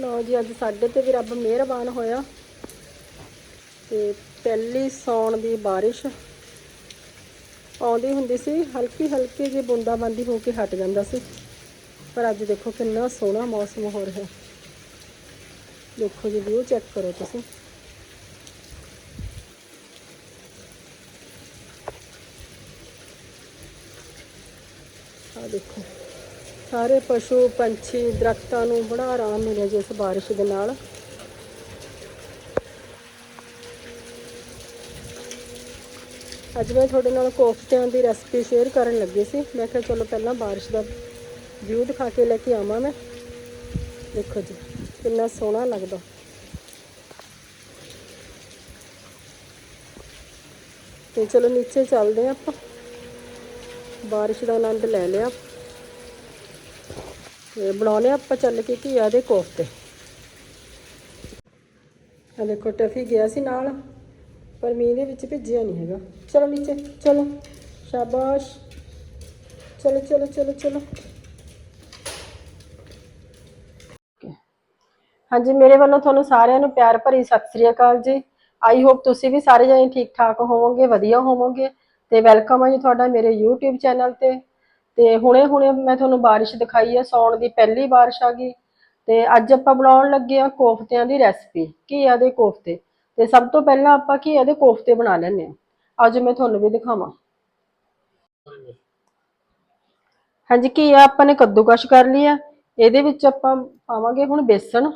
ਲਓ ਜੀ, ਅੱਜ ਸਾਡੇ ਤੇ ਵੀ ਰੱਬ ਮਿਹਰਬਾਨ ਹੋਇਆ। ਤੇ ਪਹਿਲੀ ਸੌਣ ਦੀ ਬਾਰਿਸ਼ ਆਉਂਦੀ ਹੁੰਦੀ ਸੀ ਹਲਕੀ ਹਲਕੀ ਜਿਹੀ ਬੂੰਦਾਬਾਂਦੀ ਹੋ ਕੇ ਹਟ ਜਾਂਦਾ ਸੀ। ਪਰ ਅੱਜ ਦੇਖੋ ਕਿੰਨਾ ਸੋਹਣਾ ਮੌਸਮ ਹੋ ਰਿਹਾ। ਦੇਖੋ ਜੀ ਵਿਊ ਚੈੱਕ ਕਰੋ ਤੁਸੀਂ। ਆ ਦੇਖੋ। ਸਾਰੇ ਪਸ਼ੂ, ਪੰਛੀ, ਦਰਖਤਾਂ ਨੂੰ ਬੜਾ ਆਰਾਮ ਮਿਲਿਆ ਜੀ ਇਸ ਬਾਰਿਸ਼ ਦੇ ਨਾਲ। ਅੱਜ ਮੈਂ ਤੁਹਾਡੇ ਨਾਲ ਕੋਫਤਿਆਂ ਦੀ ਰੈਸਪੀ ਸ਼ੇਅਰ ਕਰਨ ਲੱਗੀ ਸੀ। ਮੈਂ ਕਿਹਾ ਚਲੋ ਪਹਿਲਾਂ ਬਾਰਿਸ਼ ਦਾ ਵਿਊ ਦਿਖਾ ਕੇ ਲੈ ਕੇ ਆਵਾਂ ਮੈਂ। ਦੇਖੋ ਜੀ, ਕਿੰਨਾ ਸੋਹਣਾ ਲੱਗਦਾ। ਤੇ ਚਲੋ ਨੀਚੇ ਚੱਲਦੇ ਹਾਂ ਆਪਾਂ। ਬਾਰਿਸ਼ ਦਾ ਆਨੰਦ ਲੈ ਲਿਆ। ਤੇ ਬਣਾਉਣੇ ਆਪਾਂ ਚੱਲ ਕੇ ਘੀਆ ਦੇ ਕੋਫਤੇ। ਆ ਦੇਖੋ, ਟਫੀ ਗਿਆ ਸੀ ਨਾਲ, ਪਰ ਮੀਂਹ ਦੇ ਵਿੱਚ ਭਿੱਜਿਆ ਨਹੀਂ ਹੈਗਾ। ਚਲੋ ਨੀਚੇ, ਚਲੋ। ਸ਼ਾਬਾਸ਼। ਚਲੋ ਚਲੋ ਚਲੋ ਚਲੋ। ਹਾਂਜੀ, ਮੇਰੇ ਵੱਲੋਂ ਤੁਹਾਨੂੰ ਸਾਰਿਆਂ ਨੂੰ ਪਿਆਰ ਭਰੀ ਸਤਿ ਸ੍ਰੀ ਅਕਾਲ ਜੀ। ਆਈ ਹੋਪ ਤੁਸੀਂ ਵੀ ਸਾਰੇ ਜਣੇ ਠੀਕ ਠਾਕ ਹੋਵੋਗੇ, ਵਧੀਆ ਹੋਵੋਗੇ। ਤੇ ਵੈਲਕਮ ਹੈ ਜੀ ਤੁਹਾਡਾ ਮੇਰੇ YouTube ਚੈਨਲ ਤੇ। ਤੇ ਹੁਣੇ ਹੁਣੇ ਮੈਂ ਤੁਹਾਨੂੰ ਬਾਰਿਸ਼ ਦਿਖਾਈ ਹੈ ਸੌਣ ਦੀ ਪਹਿਲੀ ਬਾਰਿਸ਼ ਆ ਗਈ। ਤੇ ਅੱਜ ਆਪਾਂ ਬਣਾਉਣ ਲੱਗੇ ਆ ਕੋਫਤਿਆਂ ਦੀ ਰੈਸਪੀ, ਘੀਆ ਦੇ ਕੋਫਤੇ। ਤੇ ਸਭ ਤੋਂ ਪਹਿਲਾਂ ਆਪਾਂ ਘੀਆ ਦੇ ਕੋਫਤੇ ਬਣਾ ਲੈਣੇ ਆ। ਅੱਜ ਮੈਂ ਤੁਹਾਨੂੰ ਵੀ ਦਿਖਾਵਾਂ। ਹਾਂਜੀ, ਘੀਆ ਆਪਾਂ ਨੇ ਕੱਦੂਕਸ਼ ਕਰ ਲਿਆ ਇਹਦੇ ਵਿੱਚ ਆਪਾਂ ਪਾਵਾਂਗੇ ਹੁਣ ਬੇਸਣ।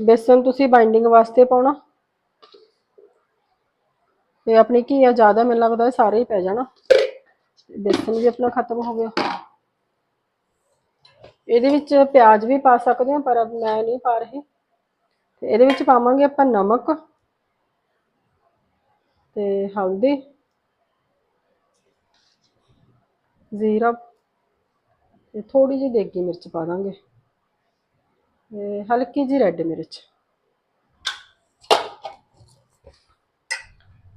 ਬੇਸਣ ਤੁਸੀਂ ਬਾਈਂਡਿੰਗ ਵਾਸਤੇ ਪਾਉਣਾ। ਤੇ ਆਪਣੀ ਘੀਆ ਜ਼ਿਆਦਾ ਮੈਨੂੰ ਲੱਗਦਾ ਸਾਰੇ ਹੀ ਪੈ ਜਾਣਾ। ਬੇਸਨ ਵੀ ਆਪਣਾ ਖਤਮ ਹੋ ਗਿਆ। ਇਹਦੇ ਵਿੱਚ ਪਿਆਜ਼ ਵੀ ਪਾ ਸਕਦੇ ਹਾਂ, ਪਰ ਮੈਂ ਨਹੀਂ ਪਾ ਰਹੀ। ਤੇ ਇਹਦੇ ਵਿੱਚ ਪਾਵਾਂਗੇ ਆਪਾਂ ਨਮਕ ਤੇ ਹਲਦੀ, ਜ਼ੀਰਾ ਤੇ ਥੋੜੀ ਜਿਹੀ ਦੇਗੀ ਮਿਰਚ ਪਾ ਦਾਂਗੇ। ਤੇ ਹਲਕੀ ਜਿਹੀ ਰੈੱਡ ਮਿਰਚ।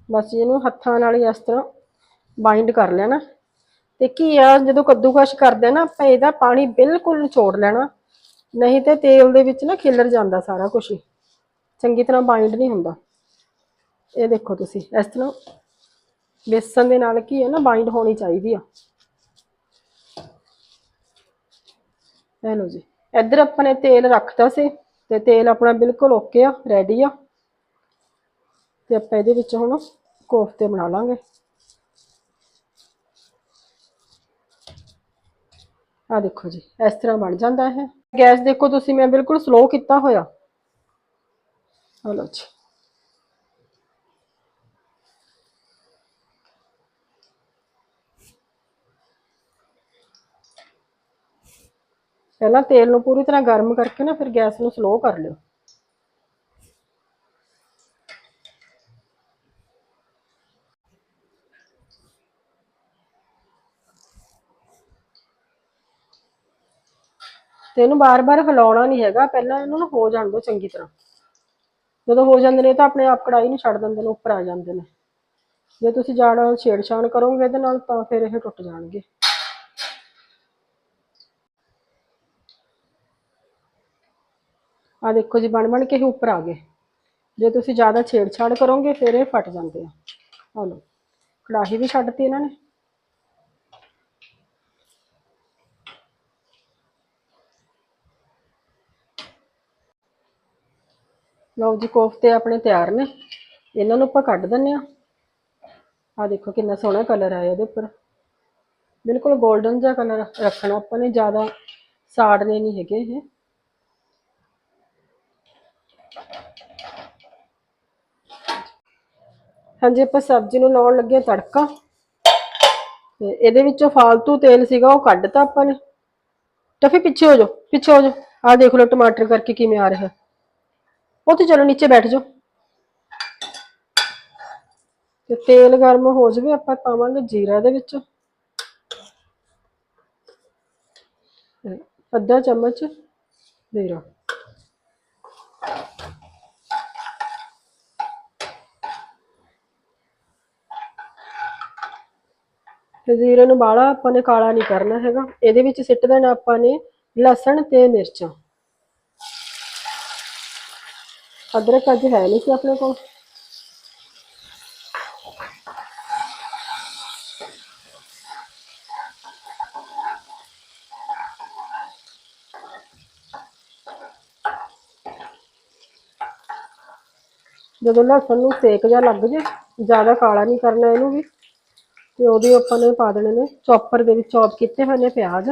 ਬਸ ਇਹਨੂੰ ਹੱਥਾਂ ਨਾਲ ਹੀ ਇਸ ਤਰ੍ਹਾਂ ਬਾਈਂਡ ਕਰ ਲੈਣਾ। ਤੇ ਘੀਆ ਜਦੋਂ ਕੱਦੂਕਸ਼ ਕਰਦੇ ਆ ਨਾ, ਆਪਾਂ ਇਹਦਾ ਪਾਣੀ ਬਿਲਕੁਲ ਨਿਚੋੜ ਲੈਣਾ। ਨਹੀਂ ਤੇ ਤੇਲ ਦੇ ਵਿੱਚ ਨਾ ਖਿਲਰ ਜਾਂਦਾ ਸਾਰਾ ਕੁਝ ਹੀ। ਚੰਗੀ ਤਰ੍ਹਾਂ ਬਾਈਂਡ ਨਹੀਂ ਹੁੰਦਾ। ਇਹ ਦੇਖੋ ਤੁਸੀਂ, ਇਸ ਤਰ੍ਹਾਂ ਬੇਸਨ ਦੇ ਨਾਲ ਕੀ ਹੈ ਨਾ ਬਾਈਂਡ ਹੋਣੀ ਚਾਹੀਦੀ ਆ। ਇਹ ਲਓ ਜੀ, ਇੱਧਰ ਆਪਾਂ ਨੇ ਤੇਲ ਰੱਖਤਾ ਸੀ, ਤੇ ਤੇਲ ਆਪਣਾ ਬਿਲਕੁਲ ਓਕੇ ਆ ਰੈਡੀ ਆ। ਤੇ ਆਪਾਂ ਇਹਦੇ ਵਿੱਚ ਹੁਣ ਕੋਫਤੇ ਬਣਾ ਲਾਂਗੇ। ਆ ਦੇਖੋ ਜੀ, ਇਸ ਤਰ੍ਹਾਂ ਬਣ ਜਾਂਦਾ ਹੈ ਗੈਸ ਦੇਖੋ ਤੁਸੀਂ, ਮੈਂ ਬਿਲਕੁਲ ਸਲੋ ਕੀਤਾ ਹੋਇਆ। ਆ ਲਓ ਜੀ। ਪਹਿਲਾਂ ਤੇਲ ਨੂੰ ਪੂਰੀ ਤਰ੍ਹਾਂ ਗਰਮ ਕਰਕੇ ਨਾ ਫਿਰ ਗੈਸ ਨੂੰ ਸਲੋ ਕਰ ਲਿਓ। ਤੇ ਇਹਨੂੰ ਬਾਰ-ਬਾਰ ਹਿਲਾਉਣਾ ਨਹੀਂ ਹੈਗਾ, ਪਹਿਲਾਂ ਇਹਨਾਂ ਨੂੰ ਹੋ ਜਾਣ ਦਿਓ ਚੰਗੀ ਤਰ੍ਹਾਂ। ਜਦੋਂ ਹੋ ਜਾਂਦੇ ਨੇ ਤਾਂ ਆਪਣੇ ਆਪ ਕੜਾਈ ਨੂੰ ਛੱਡ ਦਿੰਦੇ ਨੇ, ਉੱਪਰ ਆ ਜਾਂਦੇ ਨੇ। ਜੇ ਤੁਸੀਂ ਜ਼ਿਆਦਾ ਛੇੜਛਾੜ ਕਰੋਗੇ ਇਹਦੇ ਨਾਲ ਤਾਂ ਫਿਰ ਇਹ ਟੁੱਟ ਜਾਣਗੇ। ਆ ਦੇਖੋ ਜੀ ਬਣ ਬਣ ਕੇ ਇਹ ਉੱਪਰ ਆ ਗਏ। ਜੇ ਤੁਸੀਂ ਜ਼ਿਆਦਾ ਛੇੜਛਾੜ ਕਰੋਗੇ, ਫਿਰ ਇਹ ਫਟ ਜਾਂਦੇ ਆ। ਆ ਲਓ, ਕੜਾਹੀ ਵੀ ਛੱਡਤੀ ਇਹਨਾਂ ਨੇ। ਲਓ ਜੀ, ਕੋਫਤੇ ਆਪਣੇ ਤਿਆਰ ਨੇ। ਇਹਨਾਂ ਨੂੰ ਆਪਾਂ ਕੱਢ ਦਿੰਨੇ ਆ। ਆ ਦੇਖੋ ਕਿੰਨਾ ਸੋਹਣਾ ਕਲਰ ਆਇਆ ਇਹਦੇ ਉੱਪਰ। ਬਿਲਕੁਲ 골ਡਨ ਜਿਹਾ ਕਲਰ ਰੱਖਣਾ ਆਪਾਂ ਨੇ, ਜ਼ਿਆਦਾ ਸਾੜਨੇ ਨਹੀਂ ਹੈਗੇ ਇਹ। ਹਾਂਜੀ, ਆਪਾਂ ਸਬਜ਼ੀ ਨੂੰ ਲਾਉਣ ਲੱਗੇ ਹਾਂ ਤੜਕਾ। ਤੇ ਇਹਦੇ ਵਿੱਚੋਂ ਫਾਲਤੂ ਤੇਲ ਸੀਗਾ, ਉਹ ਕੱਢਤਾ ਆਪਾਂ ਨੇ। ਟਫੀ ਪਿੱਛੇ ਹੋ ਜਾਓ, ਪਿੱਛੇ ਹੋ ਜਾਓ। ਆਹ ਦੇਖ ਲਓ ਟਮਾਟਰ ਕਰਕੇ ਕਿਵੇਂ ਆ ਰਿਹਾ। ਉਹ ਤੇ ਚਲੋ ਨੀਚੇ ਬੈਠ ਜਾਓ। ਤੇ ਤੇਲ ਗਰਮ ਹੋ ਜਾਵੇ, ਆਪਾਂ ਪਾਵਾਂਗੇ ਜੀਰਾ ਦੇ ਵਿੱਚ। ਅੱਧਾ ਚਮਚ ਜੀਰਾ। ਤੇ ਜ਼ੀਰੇ ਨੂੰ ਬਾਹਲਾ ਆਪਾਂ ਨੇ ਕਾਲਾ ਨਹੀਂ ਕਰਨਾ ਹੈਗਾ। ਇਹਦੇ ਵਿੱਚ ਸਿੱਟ ਦੇਣਾ ਆਪਾਂ ਨੇ ਲਸਣ ਤੇ ਮਿਰਚਾਂ। ਅਦਰਕ ਅੱਜ ਹੈ ਨਹੀਂ ਸੀ ਆਪਣੇ ਕੋਲ। ਜਦੋਂ ਲਸਣ ਨੂੰ ਸੇਕ ਜਾ ਲੱਗ ਜੇ, ਜ਼ਿਆਦਾ ਕਾਲਾ ਨਹੀਂ ਕਰਨਾ ਇਹਨੂੰ ਵੀ, ਤੇ ਉਹਦੇ ਆਪਾਂ ਨੇ ਪਾ ਦੇਣੇ ਨੇ ਚੌਪਰ ਦੇ ਵਿੱਚ ਚੌਪ ਕੀਤੇ ਹੋਏ ਨੇ ਪਿਆਜ਼।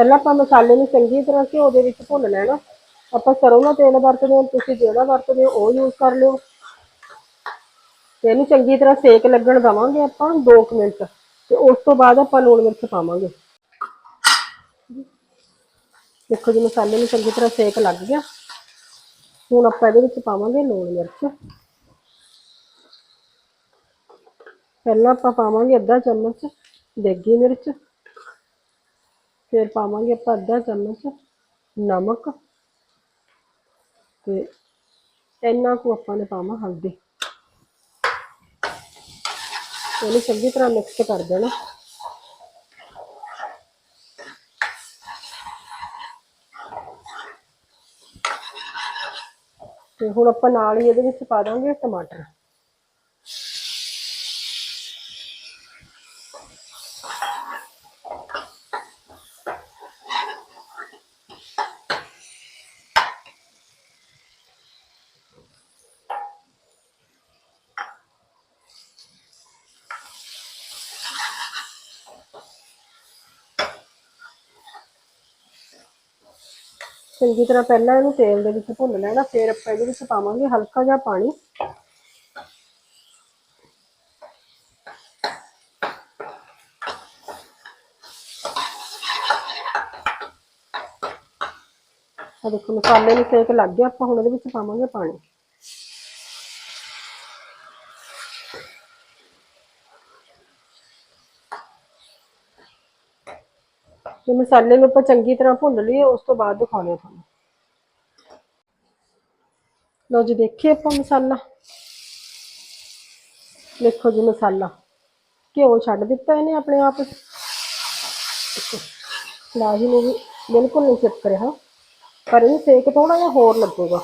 ਪਹਿਲਾਂ ਆਪਾਂ ਮਸਾਲੇ ਨੂੰ ਚੰਗੀ ਤਰ੍ਹਾਂ ਘਿਓ ਦੇ ਵਿੱਚ ਭੁੰਨ ਲੈਣਾ। ਆਪਾਂ ਸਰੋਂ ਦਾ ਤੇਲ ਵਰਤਦੇ ਹਾਂ, ਤੁਸੀਂ ਜਿਹੜਾ ਵਰਤਦੇ ਹੋ, ਉਹ ਯੂਜ਼ ਕਰ ਲਿਓ। ਤੇ ਇਹਨੂੰ ਚੰਗੀ ਤਰ੍ਹਾਂ ਸੇਕ ਲੱਗਣ ਦਵਾਂਗੇ ਆਪਾਂ 2 ਮਿੰਟ। ਤੇ ਉਸ ਤੋਂ ਬਾਅਦ ਆਪਾਂ ਲੂਣ ਮਿਰਚ ਪਾਵਾਂਗੇ। ਦੇਖੋ ਜੀ, ਮਸਾਲੇ ਨੂੰ ਚੰਗੀ ਤਰ੍ਹਾਂ ਸੇਕ ਲੱਗ ਗਿਆ। ਹੁਣ ਆਪਾਂ ਇਹਦੇ ਵਿੱਚ ਪਾਵਾਂਗੇ ਲੂਣ ਮਿਰਚ। ਪਹਿਲਾਂ ਆਪਾਂ ਪਾਵਾਂਗੇ ਅੱਧਾ ਚਮਚ ਦੇਗੀ ਮਿਰਚ। ਫਿਰ ਪਾਵਾਂਗੇ ਆਪਾਂ ਅੱਧਾ ਚਮਚ ਨਮਕ ਤੇ ਇੰਨਾ ਕੁ ਆਪਾਂ ਨੇ ਪਾਵਾਂ ਹਲਦੀ। ਇਹਨੂੰ ਚੰਗੀ ਤਰ੍ਹਾਂ ਮਿਕਸ ਕਰ ਦੇਣਾ। ਤੇ ਹੁਣ ਆਪਾਂ ਨਾਲ ਹੀ ਇਹਦੇ ਵਿੱਚ ਪਾ ਦਾਂਗੇ ਟਮਾਟਰ। ਚੰਗੀ ਤਰ੍ਹਾਂ ਪਹਿਲਾਂ ਇਹਨੂੰ ਤੇਲ ਦੇ ਵਿੱਚ ਭੁੰਨ ਲੈਣਾ, ਫਿਰ ਆਪਾਂ ਇਹਦੇ ਵਿੱਚ ਪਾਵਾਂਗੇ ਹਲਕਾ ਜਿਹਾ ਪਾਣੀ। ਆ ਦੇਖੋ, ਮਸਾਲੇ ਨੂੰ ਸੇਕ ਲੱਗ ਗਿਆ, ਆਪਾਂ ਹੁਣ ਇਹਦੇ ਵਿੱਚ ਪਾਵਾਂਗੇ ਪਾਣੀ। ਤੇ ਮਸਾਲੇ ਨੂੰ ਆਪਾਂ ਚੰਗੀ ਤਰ੍ਹਾਂ ਭੁੰਨ ਲਈਏ ਉਸ ਤੋਂ ਬਾਅਦ ਦਿਖਾਉਂਦੇ ਹਾਂ ਤੁਹਾਨੂੰ ਲਓ ਜੀ ਦੇਖੀਏ ਆਪਾਂ ਮਸਾਲਾ ਦੇਖੋ ਜੀ ਮਸਾਲਾ ਘਿਓ ਛੱਡ ਦਿੱਤਾ ਇਹਨੇ ਆਪਣੇ ਆਪ ਲਾਹੀ ਨੂੰ ਵੀ ਬਿਲਕੁਲ ਨਹੀਂ ਚਿਪਕ ਰਿਹਾ ਪਰ ਇਹ ਸੇਕ ਥੋੜਾ ਜਿਹਾ ਹੋਰ ਲੱਗੇਗਾ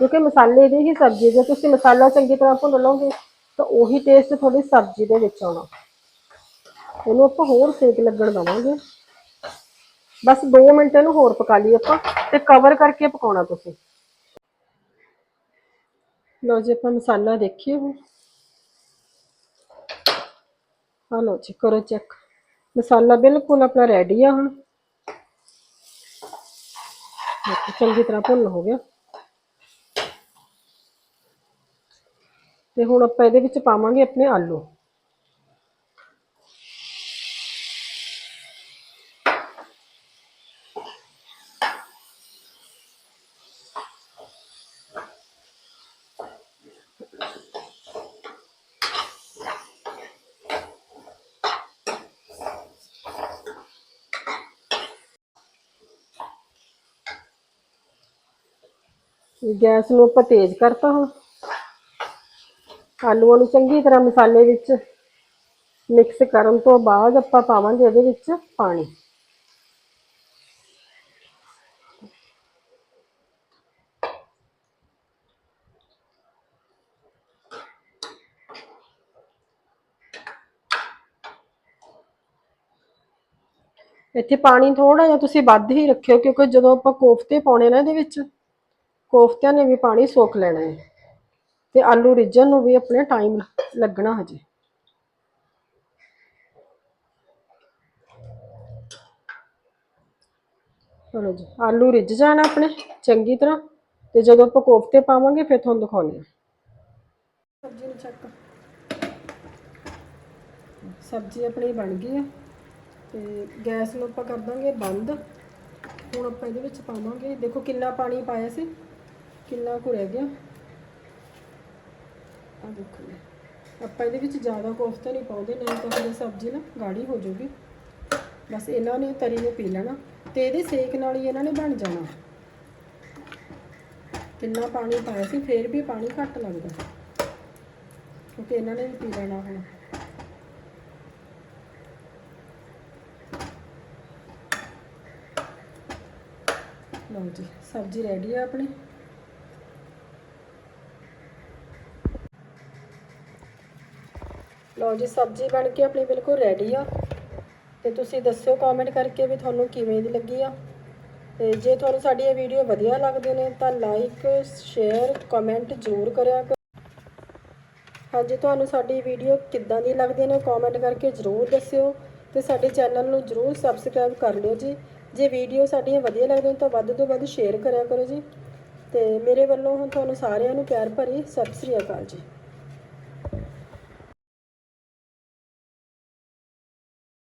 ਕਿਉਂਕਿ ਮਸਾਲੇ ਦੀ ਹੀ ਸਬਜ਼ੀ ਜੇ ਤੁਸੀਂ ਮਸਾਲਾ ਚੰਗੀ ਤਰ੍ਹਾਂ ਭੁੰਨ ਲਓਗੇ ਤਾਂ ਉਹੀ ਟੇਸਟ ਤੁਹਾਡੀ ਸਬਜ਼ੀ ਦੇ ਵਿੱਚ ਆਉਣਾ ਇਹਨੂੰ ਆਪਾਂ ਹੋਰ ਸੇਕ ਲੱਗਣ ਦਵਾਂਗੇ। ਬਸ 2 ਮਿੰਟ ਇਹਨੂੰ ਹੋਰ ਪਕਾ ਲਈ ਆਪਾਂ ਤੇ ਕਵਰ ਕਰਕੇ ਪਕਾਉਣਾ ਤੁਸੀਂ। ਲਓ ਜੀ, ਆਪਾਂ ਮਸਾਲਾ ਦੇਖੀਏ ਹੁਣ ਹਾਂ ਲਓ ਜੀ, ਕਰੋ ਚੈੱਕ ਮਸਾਲਾ ਬਿਲਕੁਲ ਆਪਣਾ ਰੈਡੀ ਆ ਹੁਣ। ਚੰਗੀ ਤਰ੍ਹਾਂ ਭੁੰਨ ਹੋ ਗਿਆ। ਤੇ ਹੁਣ ਆਪਾਂ ਇਹਦੇ ਵਿੱਚ ਪਾਵਾਂਗੇ ਆਪਣੇ ਆਲੂ। ਗੈਸ ਨੂੰ ਆਪਾਂ ਤੇਜ਼ ਕਰਤਾ ਹੁਣ। ਆਲੂਆਂ ਨੂੰ ਚੰਗੀ ਤਰ੍ਹਾਂ ਮਸਾਲੇ ਵਿੱਚ ਮਿਕਸ ਕਰਨ ਤੋਂ ਬਾਅਦ ਆਪਾਂ ਪਾਵਾਂਗੇ ਇਹਦੇ ਵਿੱਚ ਪਾਣੀ। ਇੱਥੇ ਪਾਣੀ ਥੋੜਾ ਜਿਹਾ ਤੁਸੀਂ ਵੱਧ ਹੀ ਰੱਖਿਓ, ਕਿਉਂਕਿ ਜਦੋਂ ਆਪਾਂ ਕੋਫਤੇ ਪਾਉਣੇ ਨਾ ਇਹਦੇ ਵਿੱਚ ਕੋਫਤਿਆਂ ਨੇ ਵੀ ਪਾਣੀ ਸੋਖ ਲੈਣਾ ਹੈ ਤੇ ਆਲੂ ਰਿੱਝਣ ਨੂੰ ਵੀ ਆਪਣੇ ਟਾਈਮ ਲੱਗਣਾ ਹਜੇ। ਚਲੋ ਜੀ, ਆਲੂ ਰਿੱਝ ਜਾਣ ਆਪਣੇ, ਚੰਗੀ ਤਰ੍ਹਾਂ। ਤੇ ਜਦੋਂ ਆਪਾਂ ਕੋਫਤੇ ਪਾਵਾਂਗੇ, ਫਿਰ ਤੁਹਾਨੂੰ ਦਿਖਾਉਂਦੇ ਹਾਂ। ਸਬਜ਼ੀ ਨੂੰ ਚੱਕ ਸਬਜ਼ੀ ਆਪਣੀ ਬਣ ਗਈ ਹੈ। ਤੇ ਗੈਸ ਨੂੰ ਆਪਾਂ ਕਰ ਦਾਂਗੇ ਬੰਦ। ਹੁਣ ਆਪਾਂ ਇਹਦੇ ਵਿੱਚ ਪਾਵਾਂਗੇ। ਦੇਖੋ ਕਿੰਨਾ ਪਾਣੀ ਪਾਇਆ ਸੀ। ਕਿੰਨਾ ਕੁ ਰਹਿ ਗਿਆ? ਆ ਦੇਖੋ ਆਪਾਂ ਇਹਦੇ ਵਿੱਚ ਜ਼ਿਆਦਾ ਕੋਫਤੇ ਨਹੀਂ ਪਾਉਂਦੇ ਨਹੀਂ ਤਾਂ ਫਿਰ ਸਬਜ਼ੀ ਨਾ ਗਾੜੀ ਹੋ ਜਾਊਗੀ। ਬਸ ਇਹਨਾਂ ਨੇ ਤਰੀ ਨੂੰ ਪੀ ਲੈਣਾ ਤੇ ਇਹਦੇ ਸੇਕ ਨਾਲ ਹੀ ਇਹਨਾਂ ਨੇ ਬਣ ਜਾਣਾ। ਕਿੰਨਾ ਪਾਣੀ ਪਾਇਆ ਸੀ, ਫੇਰ ਵੀ ਪਾਣੀ ਘੱਟ ਲੱਗਦਾ। ਕਿਉਂਕਿ ਇਹਨਾਂ ਨੇ ਵੀ ਪੀ ਲੈਣਾ ਹੁਣ। ਲਓ ਜੀ, ਸਬਜ਼ੀ ਰੈਡੀ ਆ ਆਪਣੀ। ਲਓ ਜੀ, ਸਬਜ਼ੀ ਬਣ ਕੇ ਆਪਣੀ ਬਿਲਕੁਲ ਰੈਡੀ ਆ। ਤੇ ਤੁਸੀਂ ਦੱਸਿਓ ਕਮੈਂਟ ਕਰਕੇ ਵੀ ਤੁਹਾਨੂੰ ਕਿਵੇਂ ਦੀ ਲੱਗੀ ਆ। ਤੇ ਜੇ ਤੁਹਾਨੂੰ ਸਾਡੀ ਇਹ ਵੀਡੀਓ ਵਧੀਆ ਲੱਗਦੀ ਨੇ ਤਾਂ ਲਾਈਕ ਸ਼ੇਅਰ ਕਮੈਂਟ ਜ਼ਰੂਰ ਕਰਿਆ ਕਰੋ। ਹਾਂਜੀ, ਤੁਹਾਨੂੰ ਸਾਡੀ ਵੀਡੀਓ ਕਿੱਦਾਂ ਦੀ ਲੱਗਦੀ ਨੇ ਕਮੈਂਟ ਕਰਕੇ ਜ਼ਰੂਰ ਦੱਸਿਓ। ਤੇ ਸਾਡੇ ਚੈਨਲ ਨੂੰ ਜ਼ਰੂਰ ਸਬਸਕ੍ਰਾਈਬ ਕਰ ਲਿਓ ਜੀ। ਜੇ ਵੀਡੀਓ ਸਾਡੀਆਂ ਵਧੀਆ ਲੱਗਦੀਆਂ ਤਾਂ ਵੱਧ ਤੋਂ ਵੱਧ ਸ਼ੇਅਰ ਕਰਿਆ ਕਰੋ ਜੀ। ਤੇ ਮੇਰੇ ਵੱਲੋਂ ਹੁਣ ਤੁਹਾਨੂੰ ਸਾਰਿਆਂ ਨੂੰ ਪਿਆਰ ਭਰੀ ਸਤਿ ਸ੍ਰੀ ਅਕਾਲ ਜੀ।